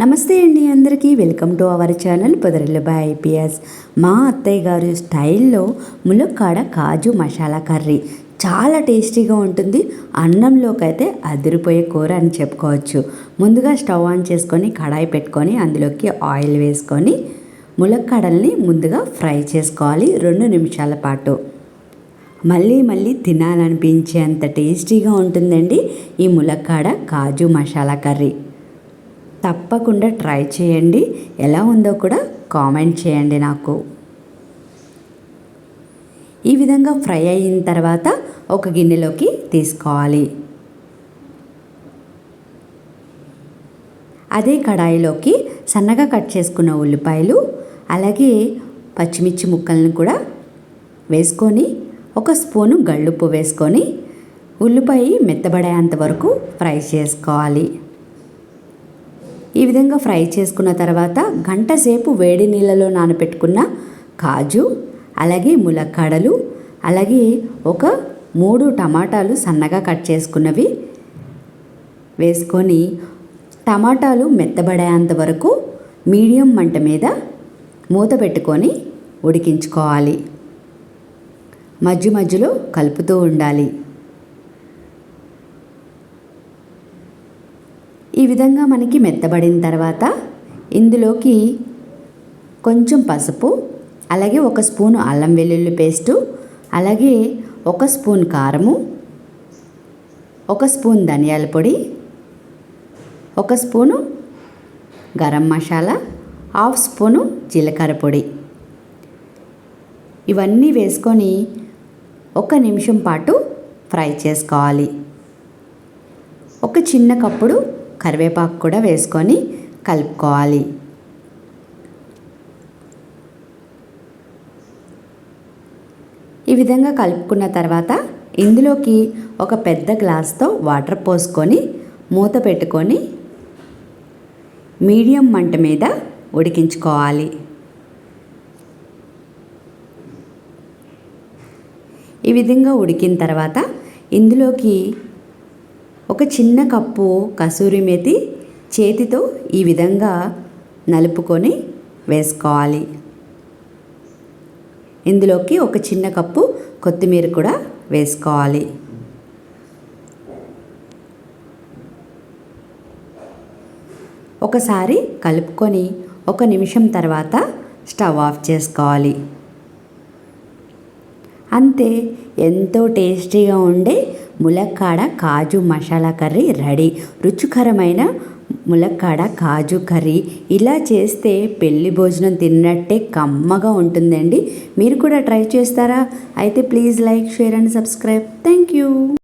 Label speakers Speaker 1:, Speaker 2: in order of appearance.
Speaker 1: నమస్తే అండి అందరికీ. వెల్కమ్ టు అవర్ ఛానల్ పొదరిల్లబా ఐపీఎస్. మా అత్తయ్య గారు స్టైల్లో ములక్కాడ కాజు మసాలా కర్రీ. చాలా టేస్టీగా ఉంటుంది. అన్నంలోకి అయితే అదిరిపోయే కూర అని చెప్పుకోవచ్చు. ముందుగా స్టవ్ ఆన్ చేసుకొని కడాయి పెట్టుకొని అందులోకి ఆయిల్ వేసుకొని ములక్కాడల్ని ముందుగా ఫ్రై చేసుకోవాలి. రెండు నిమిషాల పాటు. మళ్ళీ మళ్ళీ తినాలనిపించేంత టేస్టీగా ఉంటుందండి ఈ ములక్కాడ కాజు మసాలా కర్రీ. తప్పకుండా ట్రై చేయండి. ఎలా ఉందో కూడా కామెంట్ చేయండి నాకు. ఈ విధంగా ఫ్రై అయిన తర్వాత ఒక గిన్నెలోకి తీసుకోవాలి. అదే కడాయిలోకి సన్నగా కట్ చేసుకున్న ఉల్లిపాయలు అలాగే పచ్చిమిర్చి ముక్కలను కూడా వేసుకొని ఒక స్పూను గళ్ళుప్పు వేసుకొని ఉల్లిపాయ మెత్తబడేంత వరకు ఫ్రై చేసుకోవాలి. ఈ విధంగా ఫ్రై చేసుకున్న తర్వాత గంట సేపు వేడి నీళ్ళలో నానబెట్టుకున్న కాజు అలాగే ములక్కాడలు అలాగే ఒక మూడు టమాటాలు సన్నగా కట్ చేసుకున్నవి వేసుకొని టమాటాలు మెత్తబడేంత వరకు మీడియం మంట మీద మూత పెట్టుకొని ఉడికించుకోవాలి. మధ్య మధ్యలో కలుపుతూ ఉండాలి. ఈ విధంగా మనకి మెత్తబడిన తర్వాత ఇందులోకి కొంచెం పసుపు అలాగే ఒక స్పూను అల్లం వెల్లుల్లి పేస్టు అలాగే ఒక స్పూన్ కారము ఒక స్పూన్ ధనియాల పొడి ఒక spoon garam masala half spoon జీలకర్ర పొడి. ఇవన్నీ వేసుకొని ఒక నిమిషం పాటు ఫ్రై చేసుకోవాలి. ఒక చిన్న కప్పుడు కరివేపాకు కూడా వేసుకొని కలుపుకోవాలి. ఈ విధంగా కలుపుకున్న తర్వాత ఇందులోకి ఒక పెద్ద గ్లాస్తో వాటర్ పోసుకొని మూత పెట్టుకొని మీడియం మంట మీద ఉడికించుకోవాలి. ఈ విధంగా ఉడికిన తర్వాత ఇందులోకి ఒక చిన్న కప్పు కసూరి మేతి చేతితో ఈ విధంగా నలుపుకొని వేసుకోవాలి. ఇందులోకి ఒక చిన్న కప్పు కొత్తిమీర కూడా వేసుకోవాలి. ఒకసారి కలుపుకొని ఒక నిమిషం తర్వాత స్టవ్ ఆఫ్ చేసుకోవాలి. అంతే ఎంతో టేస్టీగా ఉండే ములక్కాడ కాజు మసాలా కర్రీ రెడీ. రుచికరమైన ములక్కాడ కాజు కర్రీ. ఇలా చేస్తే పెళ్ళి భోజనం తిన్నట్టే కమ్మగా ఉంటుందండి. మీరు కూడా ట్రై చేస్తారా? అయితే please like share and subscribe. Thank you